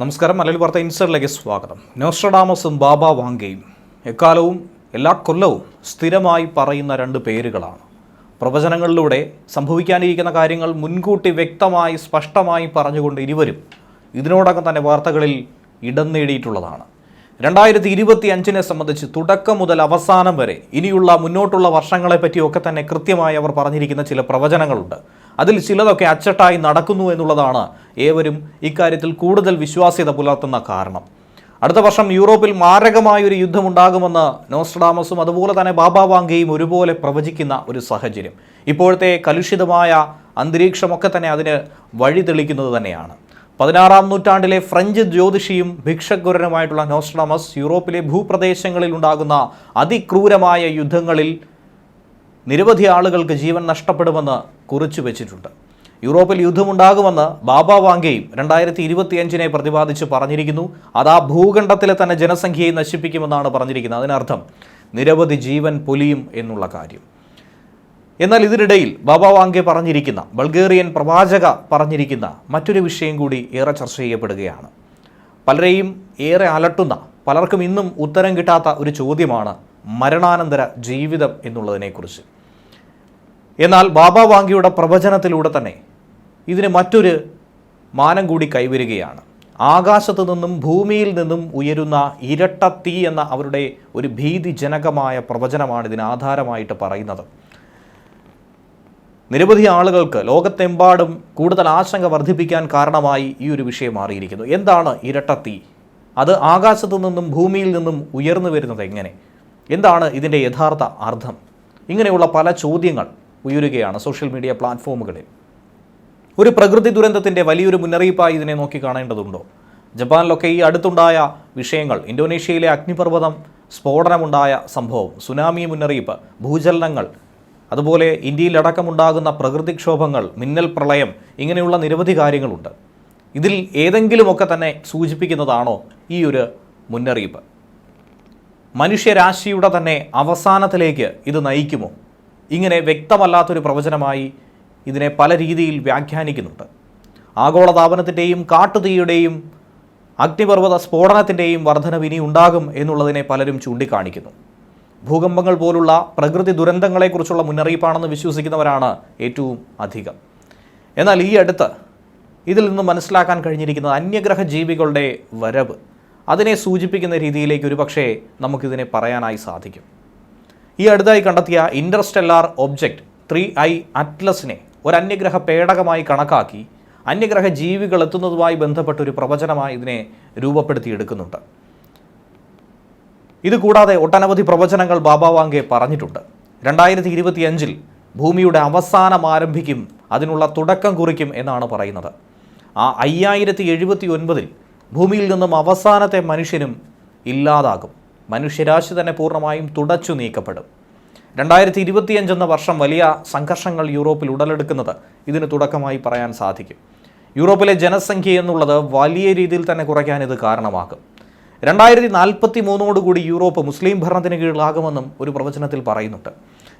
നമസ്കാരം. മലയാളി വാർത്ത ഇൻസൈഡിലേക്ക് സ്വാഗതം. നോസ്ട്രഡാമസും ബാബ വാങ്കയും എക്കാലവും എല്ലാ കൊല്ലവും സ്ഥിരമായി പറയുന്ന രണ്ട് പേരുകളാണ്. പ്രവചനങ്ങളിലൂടെ സംഭവിക്കാനിരിക്കുന്ന കാര്യങ്ങൾ മുൻകൂട്ടി വ്യക്തമായി സ്പഷ്ടമായി പറഞ്ഞുകൊണ്ട് ഇരുവരും ഇതിനോടകം തന്നെ വാർത്തകളിൽ ഇടം നേടിയിട്ടുള്ളതാണ്. രണ്ടായിരത്തി ഇരുപത്തി അഞ്ചിനെ സംബന്ധിച്ച് തുടക്കം മുതൽ അവസാനം വരെ ഇനിയുള്ള മുന്നോട്ടുള്ള വർഷങ്ങളെ പറ്റിയൊക്കെ തന്നെ കൃത്യമായി അവർ പറഞ്ഞിരിക്കുന്ന ചില പ്രവചനങ്ങളുണ്ട്. അതിൽ ചിലതൊക്കെ അച്ചട്ടായി നടക്കുന്നു എന്നുള്ളതാണ് ഏവരും ഇക്കാര്യത്തിൽ കൂടുതൽ വിശ്വാസ്യത പുലർത്തുന്ന കാരണം. അടുത്ത വർഷം യൂറോപ്പിൽ മാരകമായൊരു യുദ്ധമുണ്ടാകുമെന്ന് നോസ്ട്രഡാമസും അതുപോലെ തന്നെ ബാബാ വാങ്കയും ഒരുപോലെ പ്രവചിക്കുന്ന ഒരു സാഹചര്യം. ഇപ്പോഴത്തെ കലുഷിതമായ അന്തരീക്ഷമൊക്കെ തന്നെ അതിന് വഴി തെളിക്കുന്നത് തന്നെയാണ്. പതിനാറാം നൂറ്റാണ്ടിലെ ഫ്രഞ്ച് ജ്യോതിഷിയും ഭിക്ഷക്കുരനുമായിട്ടുള്ള നോസ്ട്രഡാമസ് യൂറോപ്പിലെ ഭൂപ്രദേശങ്ങളിൽ ഉണ്ടാകുന്ന അതിക്രൂരമായ യുദ്ധങ്ങളിൽ നിരവധി ആളുകൾക്ക് ജീവൻ നഷ്ടപ്പെടുമെന്ന് കുറിച്ചു വെച്ചിട്ടുണ്ട്. യൂറോപ്പിൽ യുദ്ധമുണ്ടാകുമെന്ന് ബാബ വാങ്കയും രണ്ടായിരത്തി ഇരുപത്തിയഞ്ചിനെ പ്രതിപാദിച്ച് പറഞ്ഞിരിക്കുന്നു. അത് ആ ഭൂഖണ്ഡത്തിലെ തന്നെ ജനസംഖ്യയെ നശിപ്പിക്കുമെന്നാണ് പറഞ്ഞിരിക്കുന്നത്. അതിനർത്ഥം നിരവധി ജീവൻ പൊലിയും എന്നുള്ള കാര്യം. എന്നാൽ ഇതിനിടയിൽ ബാബ വാങ്കെ പറഞ്ഞിരിക്കുന്ന ബൾഗേറിയൻ പ്രവാചക പറഞ്ഞിരിക്കുന്ന മറ്റൊരു വിഷയം കൂടി ഏറെ ചർച്ച ചെയ്യപ്പെടുകയാണ്. പലരെയും ഏറെ അലട്ടുന്ന പലർക്കും ഇന്നും ഉത്തരം കിട്ടാത്ത ഒരു ചോദ്യമാണ് മരണാനന്തര ജീവിതം എന്നുള്ളതിനെക്കുറിച്ച്. എന്നാൽ ബാബ വാങ്കിയുടെ പ്രവചനത്തിലൂടെ തന്നെ ഇതിന് മറ്റൊരു മാനം കൂടി കൈവരികയാണ്. ആകാശത്തു നിന്നും ഭൂമിയിൽ നിന്നും ഉയരുന്ന ഇരട്ട തീ എന്ന അവരുടെ ഒരു ഭീതിജനകമായ പ്രവചനമാണ് ഇതിന് ആധാരമായിട്ട് പറയുന്നത്. നിരവധി ആളുകൾക്ക് ലോകത്തെമ്പാടും കൂടുതൽ ആശങ്ക വർദ്ധിപ്പിക്കാൻ കാരണമായി ഈ ഒരു വിഷയം മാറിയിരിക്കുന്നു. എന്താണ് ഇരട്ട തീ? അത് ആകാശത്തു നിന്നും ഭൂമിയിൽ നിന്നും ഉയർന്നു വരുന്നത് എങ്ങനെ? എന്താണ് ഇതിന്റെ യഥാർത്ഥ അർത്ഥം? ഇങ്ങനെയുള്ള പല ചോദ്യങ്ങൾ ഉയരുകയാണ് സോഷ്യൽ മീഡിയ പ്ലാറ്റ്ഫോമുകളിൽ ഒരു പ്രകൃതി ദുരന്തത്തിന്റെ വലിയൊരു മുന്നറിയിപ്പായി ഇതിനെ നോക്കി കാണേണ്ടതുണ്ടോ? ജപ്പാനിലൊക്കെ ഈ അടുത്തുണ്ടായ വിഷയങ്ങൾ ഇന്തോനേഷ്യയിലെ അഗ്നിപർവതം സ്ഫോടനമുണ്ടായ സംഭവം സുനാമി മുന്നറിയിപ്പ് ഭൂചലനങ്ങൾ അതുപോലെ ഇന്ത്യയിലടക്കമുണ്ടാകുന്ന പ്രകൃതിക്ഷോഭങ്ങൾ മിന്നൽ പ്രളയം ഇങ്ങനെയുള്ള നിരവധി കാര്യങ്ങളുണ്ട്. ഇതിൽ ഏതെങ്കിലുമൊക്കെ തന്നെ സൂചിപ്പിക്കുന്നതാണോ ഈ ഒരു മുന്നറിയിപ്പ്? മനുഷ്യരാശിയുടെ തന്നെ അവസാനത്തിലേക്ക് ഇത് നയിക്കുമോ? ഇങ്ങനെ വ്യക്തമല്ലാത്തൊരു പ്രവചനമായി ഇതിനെ പല രീതിയിൽ വ്യാഖ്യാനിക്കുന്നുണ്ട്. ആഗോളതാപനത്തിന്റെയും കാട്ടുതീയുടെയും അഗ്നിപർവത സ്ഫോടനത്തിന്റെയും വർധനവ് ഇനി ഉണ്ടാകും എന്നുള്ളതിനെ പലരും ചൂണ്ടിക്കാണിക്കുന്നു. ഭൂകമ്പങ്ങൾ പോലുള്ള പ്രകൃതി ദുരന്തങ്ങളെക്കുറിച്ചുള്ള മുന്നറിയിപ്പാണെന്ന് വിശ്വസിക്കുന്നവരാണ് ഏറ്റവും അധികം. എന്നാൽ ഈ അടുത്ത് ഇതിൽ നിന്ന് മനസ്സിലാക്കാൻ കഴിഞ്ഞിരിക്കുന്നത് അന്യഗ്രഹ ജീവികളുടെ വരവ്. അതിനെ സൂചിപ്പിക്കുന്ന രീതിയിലേക്ക് ഒരു പക്ഷേ നമുക്കിതിനെ പറയാനായി സാധിക്കും. ഈ അടുത്തായി കണ്ടെത്തിയ ഇന്റർസ്റ്റെല്ലാർ ഒബ്ജക്റ്റ് ത്രീ ഐ അറ്റ്ലസിനെ ഒരു അന്യഗ്രഹ പേടകമായി കണക്കാക്കി അന്യഗ്രഹ ജീവികൾ എത്തുന്നതുമായി ബന്ധപ്പെട്ട ഒരു പ്രവചനമായി ഇതിനെ രൂപപ്പെടുത്തിയെടുക്കുന്നുണ്ട്. ഇതുകൂടാതെ ഒട്ടനവധി പ്രവചനങ്ങൾ ബാബാവാങ്കെ പറഞ്ഞിട്ടുണ്ട്. രണ്ടായിരത്തി ഇരുപത്തിയഞ്ചിൽ ഭൂമിയുടെ അവസാനം ആരംഭിക്കും അതിനുള്ള തുടക്കം കുറിക്കും എന്നാണ് പറയുന്നത്. ആ അയ്യായിരത്തി എഴുപത്തി ഒൻപതിൽ ഭൂമിയിൽ നിന്നും അവസാനത്തെ മനുഷ്യനും ഇല്ലാതാകും. മനുഷ്യരാശി തന്നെ പൂർണമായും തുടച്ചു നീക്കപ്പെടും. രണ്ടായിരത്തി ഇരുപത്തിയഞ്ച് എന്ന വർഷം വലിയ സംഘർഷങ്ങൾ യൂറോപ്പിൽ ഉടലെടുക്കുന്നത് ഇതിന് തുടക്കമായി പറയാൻ സാധിക്കും. യൂറോപ്പിലെ ജനസംഖ്യ എന്നുള്ളത് വലിയ രീതിയിൽ തന്നെ കുറയ്ക്കാൻ ഇത് കാരണമാകും. രണ്ടായിരത്തി നാൽപ്പത്തി മൂന്നോടുകൂടി യൂറോപ്പ് മുസ്ലിം ഭരണത്തിന് കീഴിലാകുമെന്നും ഒരു പ്രവചനത്തിൽ പറയുന്നുണ്ട്.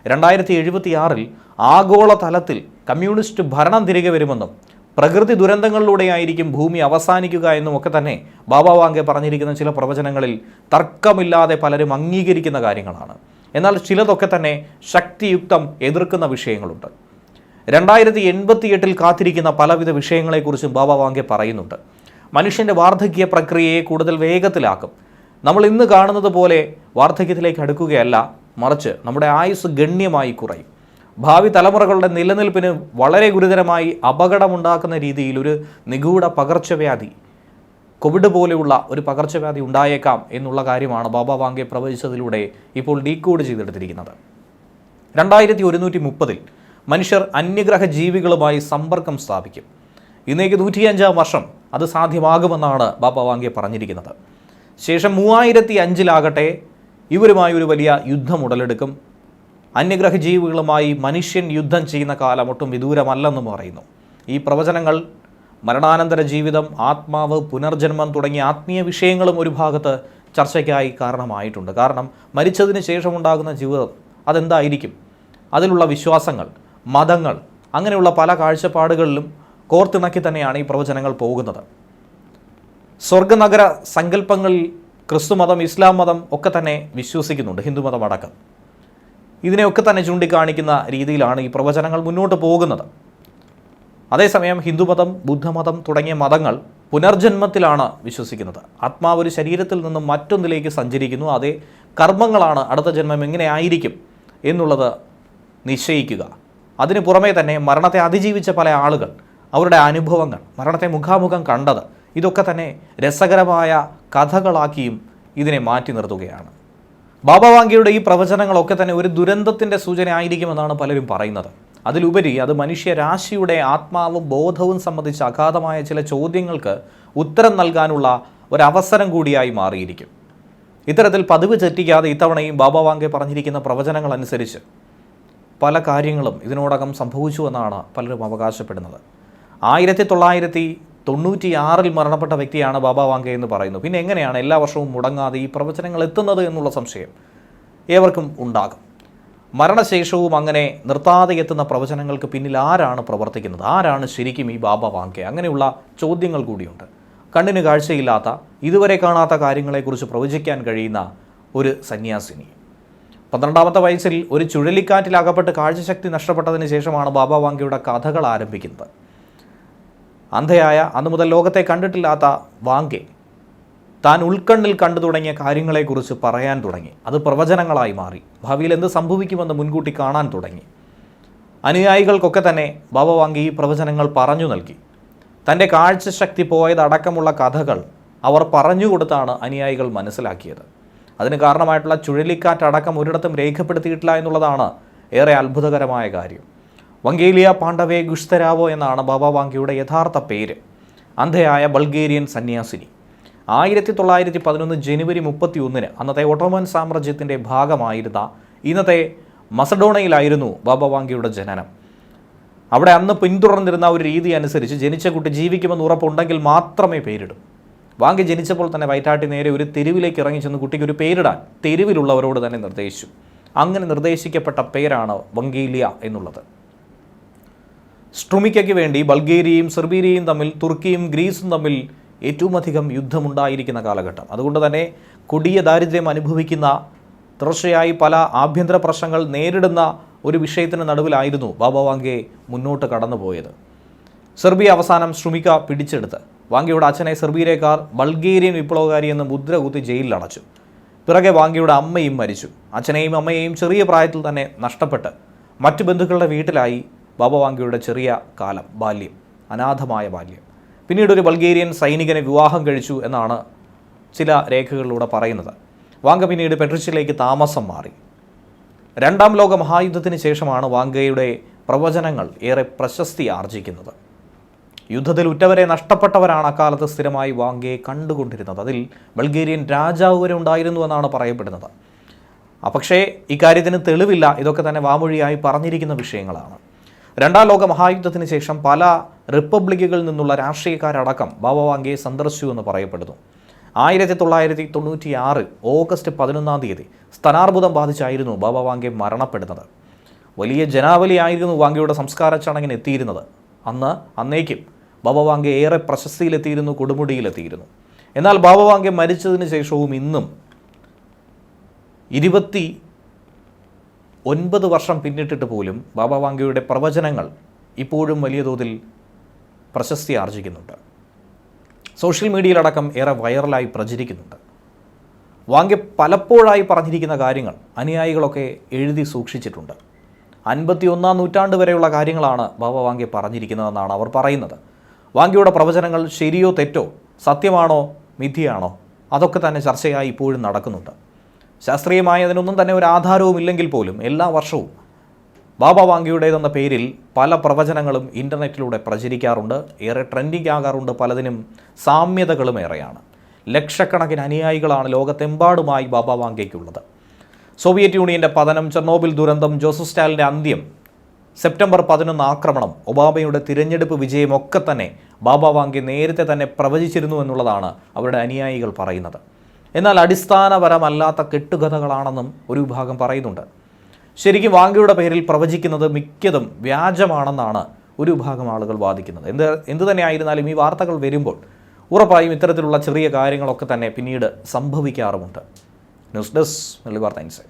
രണ്ടായിരത്തി എഴുപത്തിയാറിൽ ആഗോള തലത്തിൽ കമ്മ്യൂണിസ്റ്റ് ഭരണം തിരികെ വരുമെന്നും പ്രകൃതി ദുരന്തങ്ങളിലൂടെയായിരിക്കും ഭൂമി അവസാനിക്കുക എന്നും ഒക്കെ തന്നെ ബാബാ വാങ്കെ പറഞ്ഞിരിക്കുന്ന ചില പ്രവചനങ്ങളിൽ തർക്കമില്ലാതെ പലരും അംഗീകരിക്കുന്ന കാര്യങ്ങളാണ്. എന്നാൽ ചിലതൊക്കെ തന്നെ ശക്തിയുക്തം എതിർക്കുന്ന വിഷയങ്ങളുണ്ട്. രണ്ടായിരത്തി എൺപത്തിയെട്ടിൽ കാത്തിരിക്കുന്ന പലവിധ വിഷയങ്ങളെക്കുറിച്ചും ബാബ വാങ്കെ പറയുന്നുണ്ട്. മനുഷ്യന്റെ വാർദ്ധക്യ പ്രക്രിയയെ കൂടുതൽ വേഗത്തിലാക്കും. നമ്മൾ ഇന്ന് കാണുന്നത് പോലെ വാർദ്ധക്യത്തിലേക്ക് അടുക്കുകയല്ല മറിച്ച് നമ്മുടെ ആയുസ് ഗണ്യമായി കുറയും. ഭാവി തലമുറകളുടെ നിലനിൽപ്പിന് വളരെ ഗുരുതരമായി അപകടമുണ്ടാക്കുന്ന രീതിയിൽ ഒരു നിഗൂഢ പകർച്ചവ്യാധി കോവിഡ് പോലെയുള്ള ഒരു പകർച്ചവ്യാധി ഉണ്ടായേക്കാം എന്നുള്ള കാര്യമാണ് ബാബ വാങ്കെ പ്രവചിച്ചതിലൂടെ ഇപ്പോൾ ഡീകോഡ് ചെയ്തെടുത്തിരിക്കുന്നത്. രണ്ടായിരത്തി ഒരുന്നൂറ്റി മുപ്പതിൽ മനുഷ്യർ അന്യഗ്രഹ ജീവികളുമായി സമ്പർക്കം സ്ഥാപിക്കും. ഇന്നേക്ക് നൂറ്റിയഞ്ചാം വർഷം അത് സാധ്യമാകുമെന്നാണ് ബാബ വാങ്കെ പറഞ്ഞിരിക്കുന്നത്. ശേഷം മൂവായിരത്തി അഞ്ചിലാകട്ടെ ഇവരുമായി ഒരു വലിയ യുദ്ധം ഉടലെടുക്കും. അന്യഗ്രഹ ജീവികളുമായി മനുഷ്യൻ യുദ്ധം ചെയ്യുന്ന കാലം ഒട്ടും വിദൂരമല്ലെന്നും പറയുന്നു. ഈ പ്രവചനങ്ങൾ മരണാനന്തര ജീവിതം ആത്മാവ് പുനർജന്മം തുടങ്ങിയ ആത്മീയ വിഷയങ്ങളും ഒരു ഭാഗത്ത് ചർച്ചയ്ക്കായി കാരണമായിട്ടുണ്ട്. കാരണം മരിച്ചതിന് ശേഷമുണ്ടാകുന്ന ജീവിതം അതെന്തായിരിക്കും? അതിലുള്ള വിശ്വാസങ്ങൾ മതങ്ങൾ അങ്ങനെയുള്ള പല കാഴ്ചപ്പാടുകളിലും കോർത്തിണക്കി തന്നെയാണ് ഈ പ്രവചനങ്ങൾ പോകുന്നത്. സ്വർഗനഗര സങ്കല്പങ്ങളിൽ ക്രിസ്തുമതം ഇസ്ലാം മതം ഒക്കെ തന്നെ വിശ്വസിക്കുന്നുണ്ട് ഹിന്ദുമതം അടക്കം. ഇതിനെയൊക്കെ തന്നെ ചൂണ്ടിക്കാണിക്കുന്ന രീതിയിലാണ് ഈ പ്രവചനങ്ങൾ മുന്നോട്ട് പോകുന്നത്. അതേസമയം ഹിന്ദുമതം ബുദ്ധമതം തുടങ്ങിയ മതങ്ങൾ പുനർജന്മത്തിലാണ് വിശ്വസിക്കുന്നത്. ആത്മാവ് ഒരു ശരീരത്തിൽ നിന്നും മറ്റൊന്നിലേക്ക് സഞ്ചരിക്കുന്നു. അതേ കർമ്മങ്ങളാണ് അടുത്ത ജന്മം എങ്ങനെ ആയിരിക്കും എന്നുള്ളത് നിശ്ചയിക്കുക. അതിന് പുറമേ തന്നെ മരണത്തെ അതിജീവിച്ച പല ആളുകൾ അവരുടെ അനുഭവങ്ങൾ മരണത്തെ മുഖാമുഖം കണ്ടത് ഇതൊക്കെ തന്നെ രസകരമായ കഥകളാക്കിയും ഇതിനെ മാറ്റി നിർത്തുകയാണ്. ബാബ വാങ്കിയുടെ ഈ പ്രവചനങ്ങളൊക്കെ തന്നെ ഒരു ദുരന്തത്തിന്റെ സൂചന ആയിരിക്കുമെന്നാണ് പലരും പറയുന്നത്. അതിലുപരി അത് മനുഷ്യരാശിയുടെ ആത്മാവും ബോധവും സംബന്ധിച്ച് അഗാധമായ ചില ചോദ്യങ്ങൾക്ക് ഉത്തരം നൽകാനുള്ള ഒരവസരം കൂടിയായി മാറിയിരിക്കും. ഇത്തരത്തിൽ പതിവ് തെറ്റിക്കാതെ ഇത്തവണയും ബാബ വാങ്കെ പറഞ്ഞിരിക്കുന്ന പ്രവചനങ്ങൾ അനുസരിച്ച് പല കാര്യങ്ങളും ഇതിനോടകം സംഭവിച്ചു എന്നാണ് പലരും അവകാശപ്പെടുന്നത്. ആയിരത്തി തൊള്ളായിരത്തി തൊണ്ണൂറ്റിയാറിൽ മരണപ്പെട്ട വ്യക്തിയാണ് ബാബ വാങ്കെ എന്ന് പറയുന്നു പിന്നെ എങ്ങനെയാണ് എല്ലാ വർഷവും മുടങ്ങാതെ ഈ പ്രവചനങ്ങൾ എത്തുന്നത് എന്നുള്ള സംശയം ഏവർക്കും ഉണ്ടാകും. മരണശേഷവും അങ്ങനെ നിർത്താതെ എത്തുന്ന പ്രവചനങ്ങൾക്ക് പിന്നിൽ ആരാണ് പ്രവർത്തിക്കുന്നത്? ആരാണ് ശരിക്കും ഈ ബാബ വാങ്കെ? അങ്ങനെയുള്ള ചോദ്യങ്ങൾ കൂടിയുണ്ട്. കണ്ണിന് കാഴ്ചയില്ലാത്ത ഇതുവരെ കാണാത്ത കാര്യങ്ങളെക്കുറിച്ച് പ്രവചിക്കാൻ കഴിയുന്ന ഒരു സന്യാസിനി. പന്ത്രണ്ടാമത്തെ വയസ്സിൽ ഒരു ചുഴലിക്കാറ്റിൽ അകപ്പെട്ട് കാഴ്ചശക്തി നഷ്ടപ്പെട്ടതിന് ശേഷമാണ് ബാബ വാങ്കയുടെ കഥകൾ ആരംഭിക്കുന്നത്. അന്ധയായ അന്നു മുതൽ ലോകത്തെ കണ്ടിട്ടില്ലാത്ത വാങ്കെ. താൻ ഉൾക്കണ്ണിൽ കണ്ടു തുടങ്ങിയ കാര്യങ്ങളെക്കുറിച്ച് പറയാൻ തുടങ്ങി. അത് പ്രവചനങ്ങളായി മാറി. ഭാവിയിൽ എന്ത് സംഭവിക്കുമെന്ന് മുൻകൂട്ടി കാണാൻ തുടങ്ങി. അനുയായികൾക്കൊക്കെ തന്നെ ബാബ വാങ്കി ഈ പ്രവചനങ്ങൾ പറഞ്ഞു നൽകി. തന്റെ കാഴ്ചശക്തി പോയതടക്കമുള്ള കഥകൾ അവർ പറഞ്ഞു കൊടുത്താണ് അനുയായികൾ മനസ്സിലാക്കിയത്. അതിന് കാരണമായിട്ടുള്ള ചുഴലിക്കാറ്റടക്കം ഒരിടത്തും രേഖപ്പെടുത്തിയിട്ടില്ല എന്നുള്ളതാണ് ഏറെ അത്ഭുതകരമായ കാര്യം. വങ്കേലിയ പാണ്ഡവേ ഗുഷ്തരാവോ എന്നാണ് ബാബ വാങ്കിയുടെ യഥാർത്ഥ പേര്. അന്ധയായ ബൾഗേറിയൻ സന്യാസിനി. ആയിരത്തി തൊള്ളായിരത്തി പതിനൊന്ന് ജനുവരി മുപ്പത്തി ഒന്നിന് അന്നത്തെ ഒട്ടോമൻ സാമ്രാജ്യത്തിന്റെ ഭാഗമായിരുന്ന ഇന്നത്തെ മസഡോണയിലായിരുന്നു ബാബ വാങ്കിയുടെ ജനനം. അവിടെ അന്ന് പിന്തുടർന്നിരുന്ന ഒരു രീതി അനുസരിച്ച് ജനിച്ച കുട്ടി ജീവിക്കുമെന്ന് ഉറപ്പുണ്ടെങ്കിൽ മാത്രമേ പേരിടും. വാങ്കി ജനിച്ചപ്പോൾ തന്നെ വൈറ്റാട്ടി നേരെ ഒരു തെരുവിലേക്ക് ഇറങ്ങി ചെന്ന് കുട്ടിക്ക് ഒരു പേരിടാൻ തെരുവിലുള്ളവരോട് തന്നെ നിർദ്ദേശിച്ചു. അങ്ങനെ നിർദ്ദേശിക്കപ്പെട്ട പേരാണ് വങ്കീലിയ എന്നുള്ളത്. സ്ട്രുമിക്കയ്ക്ക് വേണ്ടി ബൾഗേരിയയും സെർബീരിയയും തമ്മിൽ തുർക്കിയും ഗ്രീസും തമ്മിൽ ഏറ്റവും അധികം യുദ്ധമുണ്ടായിരിക്കുന്ന കാലഘട്ടം. അതുകൊണ്ട് തന്നെ കൊടിയ ദാരിദ്ര്യം അനുഭവിക്കുന്ന തുടർച്ചയായി പല ആഭ്യന്തര പ്രശ്നങ്ങൾ നേരിടുന്ന ഒരു വിഷയത്തിന് നടുവിലായിരുന്നു ബാബ വാങ്കെ മുന്നോട്ട് കടന്നുപോയത്. സെർബിയ അവസാനം ശ്രുമിക പിടിച്ചെടുത്ത്. വാങ്കയുടെ അച്ഛനെ സെർബിയയിലേക്കാർ ബൾഗേറിയൻ വിപ്ലവകാരി എന്ന് മുദ്ര കുത്തി ജയിലിൽ അടച്ചു പിറകെ വാങ്കയുടെ അമ്മയും മരിച്ചു. അച്ഛനെയും അമ്മയെയും ചെറിയ പ്രായത്തിൽ തന്നെ നഷ്ടപ്പെട്ട് മറ്റു ബന്ധുക്കളുടെ വീട്ടിലായി ബാബ വാങ്കയുടെ ചെറിയ കാലം ബാല്യം അനാഥമായ ബാല്യം. പിന്നീട് ഒരു ബൾഗേറിയൻ സൈനികനെ വിവാഹം കഴിച്ചു എന്നാണ് ചില രേഖകളിലൂടെ പറയുന്നത്. വാങ്ക പിന്നീട് പെട്രിച്ചിലേക്ക് താമസം മാറി. രണ്ടാം ലോക മഹായുദ്ധത്തിന് ശേഷമാണ് വാങ്കയുടെ പ്രവചനങ്ങൾ ഏറെ പ്രശസ്തി ആർജിക്കുന്നത്. യുദ്ധത്തിൽ ഉറ്റവരെ നഷ്ടപ്പെട്ടവരാണ് അക്കാലത്ത് സ്ഥിരമായി വാങ്കയെ കണ്ടുകൊണ്ടിരുന്നത്. അതിൽ ബൾഗേറിയൻ രാജാവ് വരെ ഉണ്ടായിരുന്നു എന്നാണ് പറയപ്പെടുന്നത്. പക്ഷേ ഇക്കാര്യത്തിന് തെളിവില്ല. ഇതൊക്കെ തന്നെ വാമൊഴിയായി പറഞ്ഞിരിക്കുന്ന വിഷയങ്ങളാണ്. രണ്ടാം ലോക മഹായുദ്ധത്തിന് ശേഷം പല റിപ്പബ്ലിക്കുകളിൽ നിന്നുള്ള രാഷ്ട്രീയക്കാരടക്കം ബാബാവാങ്കയെ സന്ദർശിച്ചു എന്ന് പറയപ്പെടുന്നു. ആയിരത്തി തൊള്ളായിരത്തി തൊണ്ണൂറ്റി ആറ് ഓഗസ്റ്റ് പതിനൊന്നാം തീയതി സ്തനാർബുദം ബാധിച്ചായിരുന്നു ബാബാവാങ്കെ മരണപ്പെടുന്നത്. വലിയ ജനാവലിയായിരുന്നു വാങ്കയുടെ സംസ്കാര ചടങ്ങിന് എത്തിയിരുന്നത്. അന്ന് അന്നേക്കും ബാബാവാങ്കെ ഏറെ പ്രശസ്തിയിലെത്തിയിരുന്നു കൊടുമുടിയിലെത്തിയിരുന്നു. എന്നാൽ ബാബാവാങ്കെ മരിച്ചതിന് ശേഷവും ഇന്നും ഇരുപത്തി ഒൻപത് വർഷം പിന്നിട്ടിട്ട് പോലും ബാബ വാങ്കയുടെ പ്രവചനങ്ങൾ ഇപ്പോഴും വലിയ തോതിൽ പ്രശസ്തി ആർജിക്കുന്നുണ്ട്. സോഷ്യൽ മീഡിയയിലടക്കം ഏറെ വൈറലായി പ്രചരിക്കുന്നുണ്ട്. വാങ്ക പലപ്പോഴായി പറഞ്ഞിരിക്കുന്ന കാര്യങ്ങൾ അനുയായികളൊക്കെ എഴുതി സൂക്ഷിച്ചിട്ടുണ്ട്. അൻപത്തി ഒന്നാം നൂറ്റാണ്ട് വരെയുള്ള കാര്യങ്ങളാണ് ബാബ വാങ്ക പറഞ്ഞിരിക്കുന്നതെന്നാണ് അവർ പറയുന്നത്. വാങ്കയുടെ പ്രവചനങ്ങൾ ശരിയോ തെറ്റോ സത്യമാണോ മിഥിയാണോ അതൊക്കെ തന്നെ ചർച്ചയായി ഇപ്പോഴും നടക്കുന്നുണ്ട്. ശാസ്ത്രീയമായി അതിനൊന്നും തന്നെ ഒരു ആധാരവും ഇല്ലെങ്കിൽ പോലും എല്ലാ വർഷവും ബാബ വാങ്കിയുടേതെന്ന പേരിൽ പല പ്രവചനങ്ങളും ഇന്റർനെറ്റിലൂടെ പ്രചരിക്കാറുണ്ട്. ഏറെ ട്രെൻഡിങ് ആകാറുണ്ട് പലതിനും സാമ്യതകളും ഏറെയാണ്. ലക്ഷക്കണക്കിന് അനുയായികളാണ് ലോകത്തെമ്പാടുമായി ബാബ വാങ്കയ്ക്കുള്ളത്. സോവിയറ്റ് യൂണിയന്റെ പതനം ചെർണോബിൽ ദുരന്തം ജോസഫ് സ്റ്റാലിന്റെ അന്ത്യം സെപ്റ്റംബർ പതിനൊന്ന് ആക്രമണം ഒബാമയുടെ തിരഞ്ഞെടുപ്പ് വിജയമൊക്കെ തന്നെ ബാബ വാങ്കെ നേരത്തെ തന്നെ പ്രവചിച്ചിരുന്നു എന്നുള്ളതാണ് അവരുടെ അനുയായികൾ പറയുന്നത്. എന്നാൽ അടിസ്ഥാനപരമല്ലാത്ത കെട്ടുകഥകളാണെന്നും ഒരു വിഭാഗം പറയുന്നുണ്ട്. ശരിക്കും വാങ്കയുടെ പേരിൽ പ്രവചിക്കുന്നത് മിക്കതും വ്യാജമാണെന്നാണ് ഒരു വിഭാഗം ആളുകൾ വാദിക്കുന്നത്. എന്ത് എന്ത് തന്നെയായിരുന്നാലും ഈ വാർത്തകൾ വരുമ്പോൾ ഉറപ്പായും ഇത്തരത്തിലുള്ള ചെറിയ കാര്യങ്ങളൊക്കെ തന്നെ പിന്നീട് സംഭവിക്കാറുമുണ്ട്. ന്യൂസ് ഡെസ്ക് വാർത്ത ഇൻസൈറ്റ്